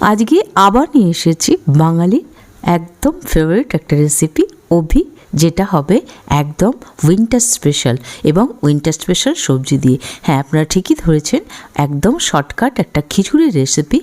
আজকে আবার নিয়ে এসেছি বাঙালি একদম ফেভারিট একটা রেসিপি অভি, যেটা হবে একদম উইন্টার স্পেশাল এবং উইন্টার স্পেশাল সবজি দিয়ে। হ্যাঁ আপনারা ঠিকই ধরেছেন, একদম শর্টকাট একটা খিচুড়ি রেসিপি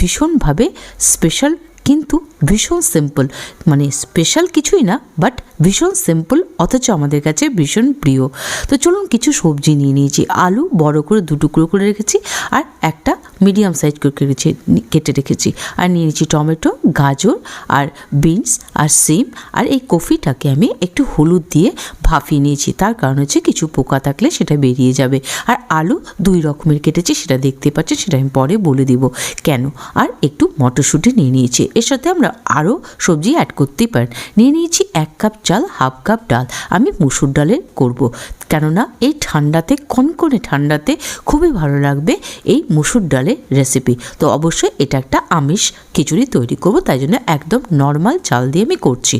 ভীষণভাবে স্পেশাল কিন্তু ভীষণ সিম্পল মানে স্পেশাল কিছুই না বাট ভীষণ সিম্পল অথচ আমাদের কাছে ভীষণ প্রিয়। তো চলুন কিছু সবজি নিয়ে নিয়েছি। আলু বড় করে দু টুকরো করে রেখেছি, আর একটা মিডিয়াম সাইজ করে রেখেছি কেটে রেখেছি। আর নিয়ে নিয়েছি টমেটো, গাজর, আর বিনস, আর সিম, আর এই কফিটাকে আমি একটু হলুদ দিয়ে ভাফিয়ে নিয়েছি। তার কারণ হচ্ছে কিছু পোকা থাকলে সেটা বেরিয়ে যাবে। আর আলু দুই রকমের কেটেছি, সেটা দেখতে পাচ্ছি সেটা আমি পরে বলে দিব। কেন? আর একটু মটরশুঁটি নিয়ে নিয়েছি। এর সাথে আমরা আরও সবজি অ্যাড করতেই পারেন নিয়ে নিয়েছি এক কাপ চাল, হাফ কাপ ডাল। আমি মুসুর ডালের করব। কেননা এই ঠান্ডাতে, কনকনে ঠান্ডাতে খুবই ভালো লাগবে এই মুসুর ডালের রেসিপি তো অবশ্যই এটা একটা আমিষ খিচুড়ি তৈরি করব, তাই জন্য একদম নর্মাল চাল দিয়ে আমি করছি।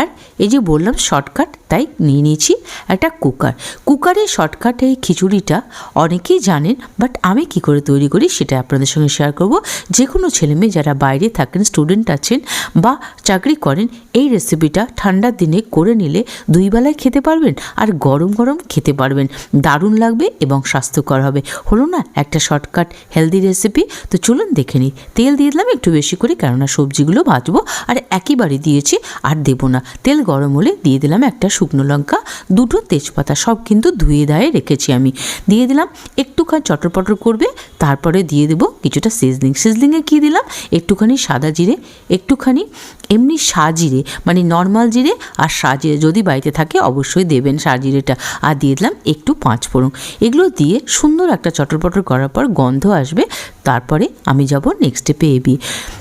আর এই যে বললাম শর্টকাট তাই নিয়ে নিয়েছি একটা কুকার। কুকারে শর্টকাট এই খিচুড়িটা অনেকেই জানেন বাট আমি কি করে তৈরি করি সেটা আপনাদের সঙ্গে শেয়ার করব। যে কোনো ছেলেমেয়ে যারা বাইরে থাকেন স্টুডেন্ট আছেন বা চাকরি করেন, এই রেসিপিটা ঠান্ডার দিনে করে নিলে দুই বেলায় খেতে পারবেন আর গরম গরম খেতে পারবেন। দারুণ লাগবে এবং স্বাস্থ্যকর হবে। হলো না একটা শর্টকাট হেলদি রেসিপি তো চলুন দেখে নিই। তেল দিয়ে দিলাম একটু বেশি করে কেননা সবজিগুলো ভাজবো আর একইবারে দিয়েছি আর দেবো না। তেল গরম হলে দিয়ে দিলাম একটা শুকনো লঙ্কা, দুটো তেজপাতা সব কিন্তু ধুয়ে দায়ে রেখেছি আমি। দিয়ে দিলাম, একটুখানি চটরপটর করবে, তারপরে দিয়ে দেবো কিছুটা সিজলিং সিজলিংয়ে কী দিলাম? একটুখানি সাদা জিরে, একটুখানি এমনি সাজিরে মানে নর্মাল জিরে আর জিরে যদি বাড়িতে থাকে অবশ্যই দেবেন সাজিরেটা আর দিয়ে দিলাম একটু পাঁচ ফোড়ন। এগুলো দিয়ে সুন্দর একটা চটরপটর করার পর গন্ধ আসবে, তারপরে আমি যাব নেক্সট স্টেপে এবি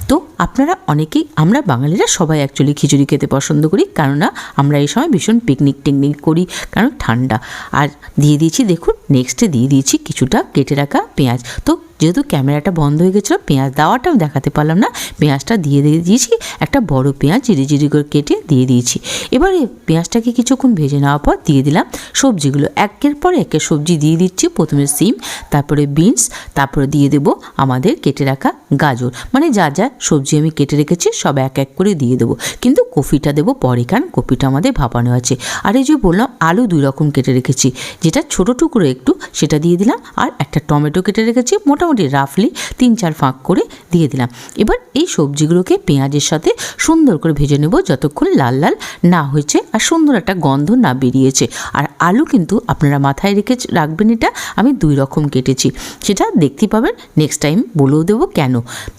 তো আপনারা অনেকেই, আমরা বাঙালিরা সবাই অ্যাকচুয়ালি খিচুড়ি খেতে পছন্দ করি, কেননা আমরা এই সময় ভীষণ পিকনিক টিকনিক করি, কারণ ঠান্ডা। আর দিয়ে দিয়েছি, দেখুন নেক্সটে দিয়ে দিয়েছি কিছুটা কেটে রাখা পেঁয়াজ। তো যেহেতু ক্যামেরাটা বন্ধ হয়ে গেছিল, পেঁয়াজ দেওয়াটাও দেখাতে পারলাম না। পেঁয়াজটা দিয়ে দিয়ে দিয়েছি, একটা বড় পেঁয়াজ জিরি জিরি করে কেটে দিয়ে দিয়েছি। এবারে পেঁয়াজটাকে কিছুক্ষণ ভেজে নেওয়ার পর দিয়ে দিলাম সবজিগুলো। একের পর একের সবজি দিয়ে দিচ্ছি, প্রথমে সিম, তারপরে বিনস, তারপরে দিয়ে দেবো আমাদের কেটে রাখা গাজর। মানে যা যা সবজি আমি কেটে রেখেছি, সব এক এক করে দিয়ে দেবো। কিন্তু কফিটা দেবো পরে, কারণ কফিটা আমাদের ভাপানো আছে। আর এই যে বললাম, আলু দুই রকম কেটে রেখেছি। যেটা ছোটো টুকরো একটু, সেটা দিয়ে দিলাম। আর একটা টমেটো কেটে রেখেছি মোটা মোটামুটি রাফলি তিন চার ফাঁক করে দিয়ে দিলাম। এবার এই সবজিগুলোকে পেঁয়াজের সাথে সুন্দর করে ভেজে নেব যতক্ষণ লাল লাল না হয়েছে আর সুন্দর একটা গন্ধ না বেরিয়েছে। আর আলু কিন্তু আপনারা মাথায় রেখে রাখবেন এটা, আমি দুই রকম কেটেছি। সেটা দেখতে পাবেন নেক্সট টাইম বলেও দেবো কেন।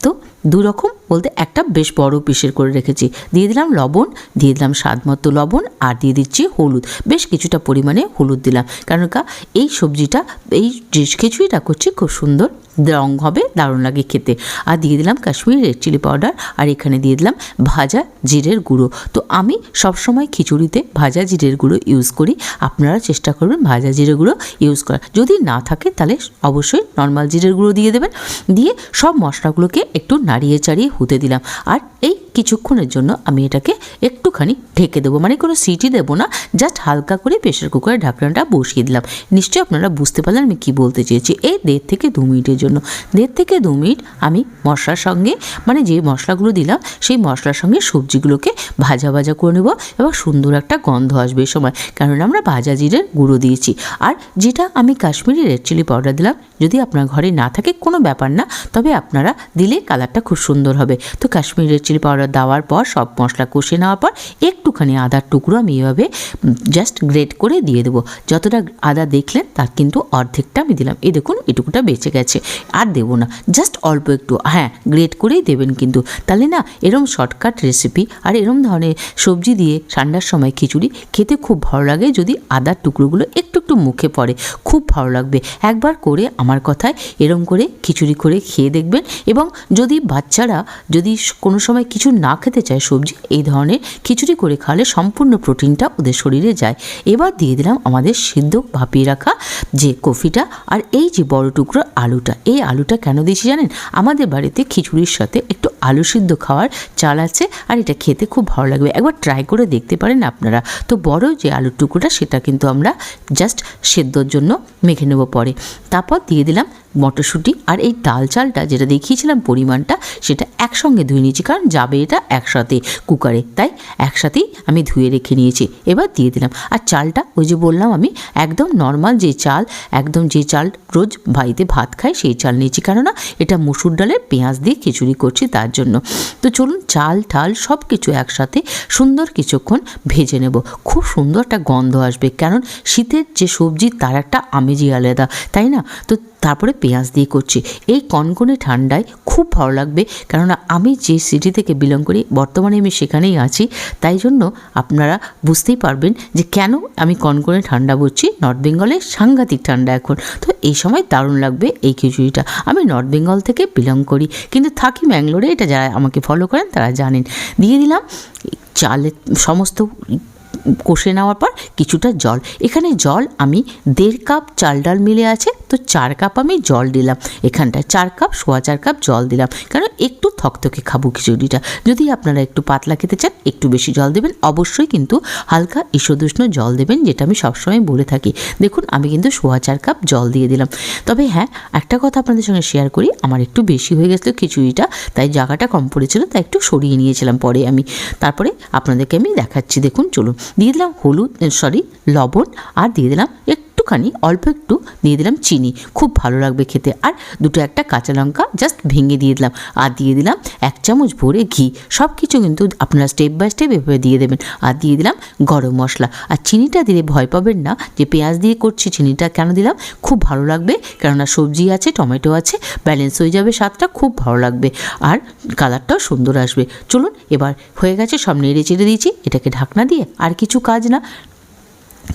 তো দু রকম বলতে একটা বেশ বড় পিসের করে রেখেছি। দিয়ে দিলাম লবণ, দিয়ে দিলাম স্বাদ মতো লবণ আর দিয়ে দিচ্ছি হলুদ। বেশ কিছুটা পরিমাণে হলুদ দিলাম। কারণ কা, এই সবজিটা, এই খিচুড়িটা করছি খুব সুন্দর, রং হবে, দারুণ লাগে খেতে। আর দিয়ে দিলাম কাশ্মীরি রেড চিলি পাউডার আর এখানে দিয়ে দিলাম ভাজা জিরের গুঁড়ো। তো আমি সবসময় খিচুড়িতে ভাজা জিরের গুঁড়ো ইউজ করি। আপনারা চেষ্টা করবেন ভাজা জিরের গুঁড়ো ইউজ করার। যদি না থাকে তাহলে অবশ্যই নর্মাল জিরের গুঁড়ো দিয়ে দেবেন। দিয়ে সব মশলাগুলোকে একটু নাড়িয়ে চাড়িয়ে হুতে দিলাম। আর এই কিছুক্ষণের জন্য আমি এটাকে একটুখানি ঢেকে দেবো। মানে কোনো সিটি দেবো না জাস্ট হালকা করে প্রেশার কুকারের ঢাকনাটা বসিয়ে দিলাম। নিশ্চয়ই আপনারা বুঝতে পারলেন আমি কী বলতে চেয়েছি। এই দেড় থেকে দু মিনিটের জন্য। দেড় থেকে দু মিনিট আমি মশলার সঙ্গে মানে যে মশলাগুলো দিলাম, সেই মশলার সঙ্গে সবজিগুলোকে ভাজা ভাজা করে নেব এবং সুন্দর একটা গন্ধ আসবে এই সময়। কারণ আমরা ভাজা জিরের গুঁড়ো দিয়েছি। আর যেটা আমি কাশ্মীরি রেড চিলি পাউডার দিলাম, যদি আপনার ঘরে না থাকে, কোনো ব্যাপার না। তবে আপনারা দিলে কালারটা খুব সুন্দর হবে। তো কাশ্মীরি রেড চিলি পাউডার দেওয়ার পর, সব মশলা কষে নেওয়ার পর, একটুখানি আদার টুকরো আমি এভাবে জাস্ট গ্রেট করে দিয়ে দেবো। যতটা আদা দেখলেন, তার কিন্তু অর্ধেকটা আমি দিলাম। এই দেখুন, এটুকুটা বেঁচে গেছে। আর দেবো না। জাস্ট অল্প একটু হ্যাঁ গ্রেট করেই দেবেন কিন্তু। তাহলে না, এরম শর্টকাট রেসিপি আর এরম ধরনের সবজি দিয়ে ঠান্ডার সময় খিচুড়ি খেতে খুব ভালো লাগে যদি আদার টুকরোগুলো একটু একটু মুখে পড়ে। খুব ভালো লাগবে। একবার করে আমার কথায় এরম করে খিচুড়ি করে খেয়ে দেখবেন এবং যদি বাচ্চারা যদি কোনো সময় কিছু না খেতে চায় সবজি, এই ধরনের খিচুড়ি করে খাওয়ালে সম্পূর্ণ প্রোটিনটা ওদের শরীরে যায়। এবার দিয়ে দিলাম আমাদের সিদ্ধ ভাপিয়ে রাখা যে কফিটা আর এই যে বড় টুকরো আলুটা। এই আলুটা কেন দিয়েছি জানেন? আমাদের বাড়িতে খিচুড়ির সাথে একটু আলু সিদ্ধ খাওয়ার চাল আছে আর এটা খেতে খুব ভালো লাগবে। একবার ট্রাই করে দেখতে পারেন আপনারা। তো বড় যে আলুর টুকরোটা সেটা কিন্তু আমরা জাস্ট সেদ্ধর জন্য মেখে নেব পরে। তারপর দিয়ে দিলাম মটরশুঁটি আর এই ডাল চালটা যেটা দেখিয়েছিলাম পরিমাণটা, সেটা একসঙ্গে ধুয়ে নিয়েছি, কারণ যাবে এটা একসাথে কুকারে। তাই একসাথেই আমি ধুয়ে রেখে নিয়েছি, এবার দিয়ে দিলাম। আর চালটা, ওই যে বললাম আমি, একদম নর্মাল যে চাল, একদম যে চাল রোজ বাড়িতে ভাত খাই সেই চাল নিয়েছি। কেননা এটা মুসুর ডালের পেঁয়াজ দিয়ে খিচুড়ি করছি তার জন্য। তো চলুন চাল ঠাল সব কিছু একসাথে সুন্দর কিছুক্ষণ ভেজে নেব। খুব সুন্দর একটা গন্ধ আসবে, কারণ শীতের যে সবজি, তার একটা আমেজই আলাদা, তাই না? তো তারপরে পেঁয়াজ দিয়ে করছি। এই কনকনে ঠান্ডায় খুব ভালো লাগবে, কেননা আমি যে সিটি থেকে বিলং করি, বর্তমানে আমি সেখানেই আছি, তাই জন্য আপনারা বুঝতেই পারবেন যে কেন আমি কনকনে ঠান্ডা বলছি নর্থ বেঙ্গলে সাংঘাতিক ঠান্ডা এখন। তো এই সময় দারুণ লাগবে এই খিচুড়িটা। আমি নর্থ বেঙ্গল থেকে বিলং করি, কিন্তু থাকি ম্যাঙ্গলোরে, এটা যারা আমাকে ফলো করেন তারা জানেন। দিয়ে দিলাম চালের সমস্ত কষে নেওয়ার পর কিছুটা জল। এখানে জল আমি দেড় কাপ চাল ডাল মিলে আছে, তো চার কাপ আমি জল দিলাম। এখানটায় চার কাপ, সোয়া চার কাপ জল দিলাম। কারণ একটু থকথকে খাব খিচুড়িটা। যদি আপনারা একটু পাতলা খেতে চান, একটু বেশি জল দেবেন। অবশ্যই কিন্তু হালকা ঈষদুষ্ণ জল দেবেন, যেটা আমি সবসময় বলে থাকি। দেখুন, আমি কিন্তু সোয়া চার কাপ জল দিয়ে দিলাম। তবে হ্যাঁ একটা কথা আপনাদের সঙ্গে শেয়ার করি। আমার একটু বেশি হয়ে গেছিল খিচুড়িটা, তাই জায়গাটা কম পড়েছিল, তাই একটু সরিয়ে নিয়েছিলাম পরে আমি। তারপরে আপনাদেরকে আমি দেখাচ্ছি। দেখুন, চলুন। দিয়ে দিলাম হলুদ সরি লবণ আর দিয়ে দিলাম একটুখানি, অল্প একটু দিয়ে দিলাম চিনি। খুব ভালো লাগবে খেতে। আর দুটো একটা কাঁচা লঙ্কা জাস্ট ভেঙে দিয়ে দিলাম। আর দিয়ে দিলাম এক চামচ ভরে ঘি। সব কিছু কিন্তু আপনারা স্টেপ বাই স্টেপ এভাবে দিয়ে দেবেন। আর দিয়ে দিলাম গরম মশলা। আর চিনিটা দিলে ভয় পাবেন না যে পেঁয়াজ দিয়ে করছি, চিনিটা কেন দিলাম? খুব ভালো লাগবে। কেননা সবজি আছে, টমেটো আছে ব্যালেন্স হয়ে যাবে স্বাদটা, খুব ভালো লাগবে। আর কালারটাও সুন্দর আসবে। চলুন এবার হয়ে গেছে সব নেড়ে চেড়ে দিয়েছি। এটাকে ঢাকনা দিয়ে আর কিছু কাজ না।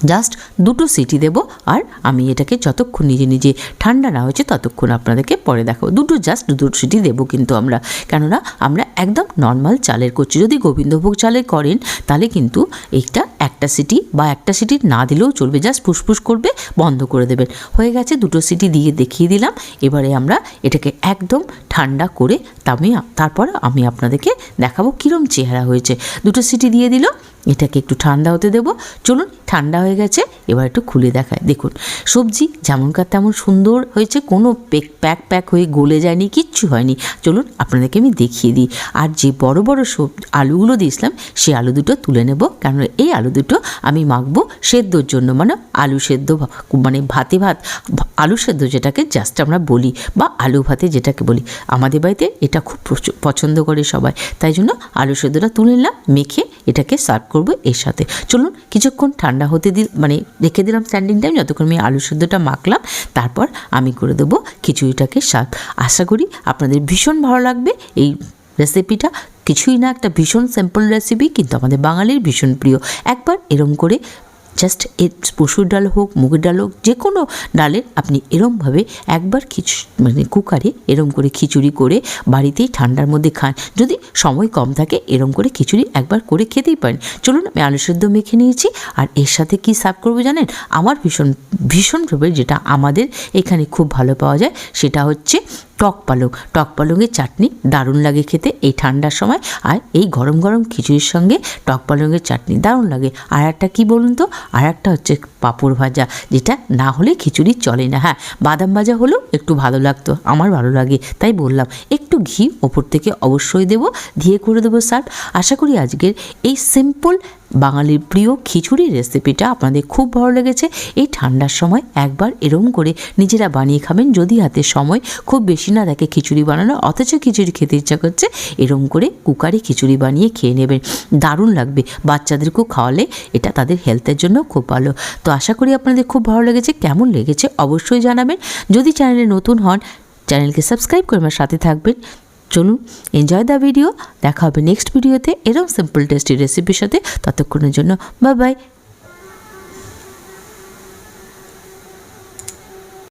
জাস্ট দুটো সিটি দেবো আর আমি এটাকে যতক্ষণ নিজে নিজে ঠান্ডা না হয়েছে ততক্ষণ আপনাদেরকে পরে দেখাবো। দুটো জাস্ট দুটো সিটি দেবো কিন্তু আমরা। কেননা আমরা একদম নর্মাল চালের করছি যদি গোবিন্দভোগ চালের করেন, তাহলে কিন্তু এইটা একটা সিটি বা একটা সিটি না দিলেও চলবে। জাস্ট ফুসফুস করবে, বন্ধ করে দেবেন। হয়ে গেছে, দুটো সিটি দিয়ে দেখিয়ে দিলাম। এবারে আমরা এটাকে একদম ঠান্ডা করে আমি তারপর আমি আপনাদেরকে দেখাবো কীরম চেহারা হয়েছে। দুটো সিটি দিয়ে দিল। এটাকে একটু ঠান্ডা হতে দেবো। চলুন, ঠান্ডা হয়ে গেছে, এবার একটু খুলে দেখায়। দেখুন, সবজি যেমনকার তেমন সুন্দর হয়েছে, কোনো পেক, প্যাক প্যাক হয়ে গলে যায়নি, কিচ্ছু হয়নি। চলুন, আপনাদেরকে আমি দেখিয়ে দিই। আর যে বড় বড় সব আলুগুলো দিয়েছিলাম সেই আলু দুটো তুলে নেব কারণ এই আলু দুটো আমি মাখবো সেদ্ধর জন্য মানে আলু সেদ্ধ মানে ভাতে ভাত আলু সেদ্ধ যেটাকে জাস্ট আমরা বলি বা আলু ভাতে যেটাকে বলি। আমাদের বাড়িতে এটা খুব পছন্দ করে সবাই। তাই জন্য আলু সেদ্ধটা তুলে নিলাম, মেখে এটাকে সার্ভ করব এর সাথে। চলুন কিছুক্ষণ ঠান্ডা হতে দিল মানে রেখে দিলাম স্ট্যান্ডিং টাইম যতক্ষণ আমি আলু সেদ্ধটা মাখলাম। তারপর আমি করে দেবো খিচুড়িটাকে সার্ভ আশা করি আপনাদের ভীষণ ভালো লাগবে এই রেসিপিটা কিছুই না, একটা ভীষণ সিম্পল রেসিপি কিন্তু আমাদের বাঙালির ভীষণ প্রিয়। একবার এরম করে জাস্ট এর পশুর ডাল হোক, মুগের ডাল হোক যে কোনো ডালের আপনি এরমভাবে একবার খিচু মানে কুকারে এরম করে খিচুড়ি করে বাড়িতেই ঠান্ডার মধ্যে খান। যদি সময় কম থাকে, এরম করে খিচুড়ি একবার করে খেতেই পারেন। চলুন, আমি আলু সেদ্ধ মেখে নিয়েছি, আর এর সাথে কি সার্ভ করব জানেন? আমার ভীষণ ভীষণ যেটা আমাদের এখানে খুব ভালো পাওয়া যায়, সেটা হচ্ছে টক পালং। টক পালংয়ের চাটনি দারুণ লাগে খেতে এই ঠান্ডার সময়। আর এই গরম গরম খিচুড়ির সঙ্গে টক পালংয়ের চাটনি দারুণ লাগে। আর একটা কী বলুন তো? আর একটা হচ্ছে পাঁপড় ভাজা, যেটা না হলে খিচুড়ি চলে না। হ্যাঁ বাদাম ভাজা হলেও একটু ভালো লাগতো, আমার ভালো লাগে, তাই বললাম। একটু ঘি ওপর থেকে অবশ্যই দেবো, দিয়ে করে দেবো সার্ভ। আশা করি আজকের এই সিম্পল বাঙালির প্রিয় খিচুড়ি রেসিপিটা আপনাদের খুব ভালো লেগেছে। এই ঠান্ডার সময় একবার এরম করে নিজেরা বানিয়ে খাবেন, যদি হাতে সময় খুব বেশি না থাকে খিচুড়ি বানানো অথচ খিচুড়ি খেতে ইচ্ছা করছে এরম করে কুকারে খিচুড়ি বানিয়ে খেয়ে নেবেন। দারুণ লাগবে। বাচ্চাদেরকেও খাওয়ালে এটা তাদের হেলথের জন্য খুব ভালো। তো আশা করি আপনাদের খুব ভালো লেগেছে। কেমন লেগেছে অবশ্যই জানাবেন। যদি চ্যানেলে নতুন হন চ্যানেলকে সাবস্ক্রাইব করে আমার সাথে থাকবেন। চলুন এনজয় দ্য ভিডিও দেখা হবে নেক্সট ভিডিওতে এরকম সিম্পল টেস্টি রেসিপির সাথে। ততক্ষণের জন্য বাই বাই